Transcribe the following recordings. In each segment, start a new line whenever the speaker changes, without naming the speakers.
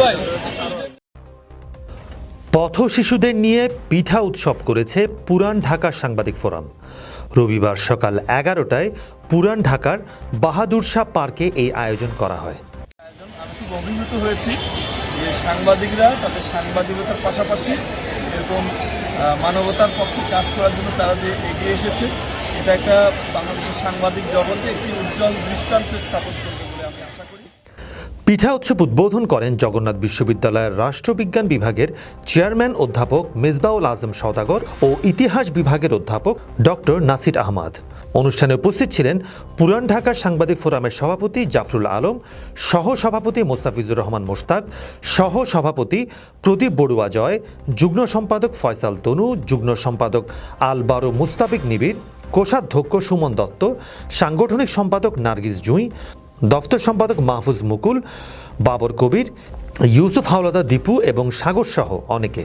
ভাই
পথ শিশুদের নিয়ে পিঠা উৎসব করেছে পুরান ঢাকার সাংবাদিক ফোরাম। রবিবার সকাল এগারোটায় পুরান ঢাকার বাহাদুর শাহ পার্কে এই আয়োজন করা হয়।
আমি খুব অভিভূত হয়েছি যে সাংবাদিকরা তাদের সাংবাদিকতার পাশাপাশি এরকম মানবতার পক্ষে কাজ করার জন্য তারা যে এগিয়ে এসেছে, এটা একটা বাংলাদেশের সাংবাদিক জগতে একটি উজ্জ্বল দৃষ্টান্ত স্থাপন করবে।
পিঠা উৎসব উদ্বোধন করেন জগন্নাথ বিশ্ববিদ্যালয়ের রাষ্ট্রবিজ্ঞান বিভাগের চেয়ারম্যান অধ্যাপক মেজবাউল আজম সওদাগর ও ইতিহাস বিভাগের অধ্যাপক ডক্টর নাসির আহমদ। অনুষ্ঠানে উপস্থিত ছিলেন পুরান ঢাকা সাংবাদিক ফোরামের সভাপতি জাফরুল আলম সহ সভাপতি মোস্তাফিজুর রহমান মোশতাক সহ সভাপতি প্রদীপ বড়ুয়া জয়, যুগ্ম সম্পাদক ফয়সাল তনু, যুগ্ম সম্পাদক আল বারো মুস্তাফিক নিবিড়, কোষাধ্যক্ষ সুমন দত্ত, সাংগঠনিক সম্পাদক নার্গিস জুঁই দফতর সম্পাদক মাহফুজ মুকুল, বাবর কবির, ইউসুফ হাওলাদার দীপু এবং সাগর সহ অনেকে।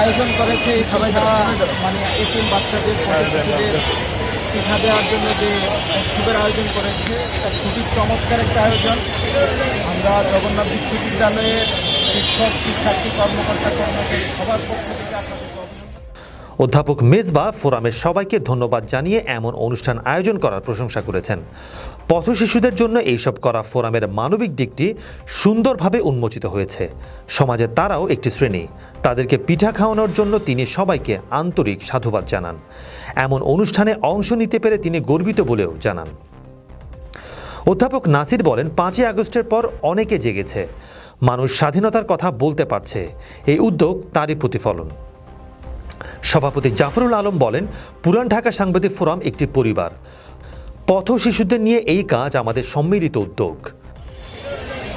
আয়োজন করেছে, সবাই মানে এতিম বাচ্চাদের শিক্ষা দেওয়ার জন্য যে উৎসবের আয়োজন করেছে এটা খুবই চমৎকার একটা আয়োজন। আমরা জগন্নাথ বিশ্ববিদ্যালয়ের শিক্ষক, শিক্ষার্থী, কর্মকর্তা, কর্মচারী সবার পক্ষ থেকে অভিনন্দন।
অধ্যাপক মেজবা ফোরামের সবাইকে ধন্যবাদ জানিয়ে এমন অনুষ্ঠান আয়োজন করার প্রশংসা করেছেন। পথ শিশুদের জন্য এইসব করা ফোরামের মানবিক দিকটি সুন্দরভাবে উন্মোচিত হয়েছে। সমাজে তারাও একটি শ্রেণি। তাদেরকে পিঠা খাওয়ানোর জন্য তিনি সবাইকে আন্তরিক সাধুবাদ জানান। এমন অনুষ্ঠানে অংশ নিতে পেরে তিনি গর্বিত বলেও জানান। অধ্যাপক নাসির বলেন, পাঁচই আগস্টের পর অনেকে জেগেছে। মানুষ স্বাধীনতার কথা বলতে পারছে। এই উদ্যোগ তারই প্রতিফলন। সভাপতি জাফরুল আলম বলেন পুরান ঢাকা সাংবাদিক ফোরাম একটি পরিবার। পথ শিশুদের নিয়ে এই কাজ আমাদের সম্মিলিত উদ্যোগ।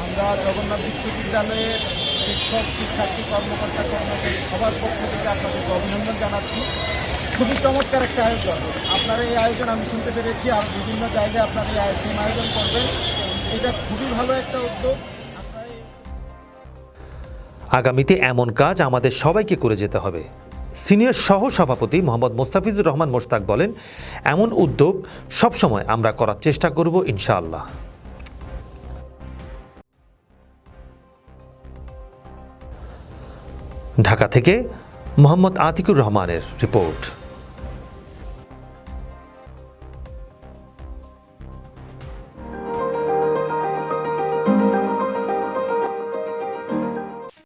আমরা জগন্নাথ বিশ্ববিদ্যালয়ের শিক্ষক শিক্ষার্থী কর্মকর্তা কর্মচারী সবার পক্ষ থেকে আপনাদেরকে অভিনন্দন জানাচ্ছি। খুবই চমৎকার একটা আয়োজন। আপনারা এই আয়োজন আমি শুনতে পেরেছি আর বিভিন্ন জায়গায় আপনারা এই আয়োজন আয়োজন করবেন। এটা খুবই ভালো একটা উদ্যোগ।
আগামীতে এমন কাজ আমাদের সবাইকে করে যেতে হবে। সিনিয়র সহ সভাপতি মোহাম্মদ মোস্তাফিজুর রহমান মোস্তাক বলেন, এমন উদ্যোগ সবসময় আমরা করার চেষ্টা করব, ইনশাআল্লাহ। ঢাকা থেকে মোহাম্মদ আতিকুর রহমানের রিপোর্ট।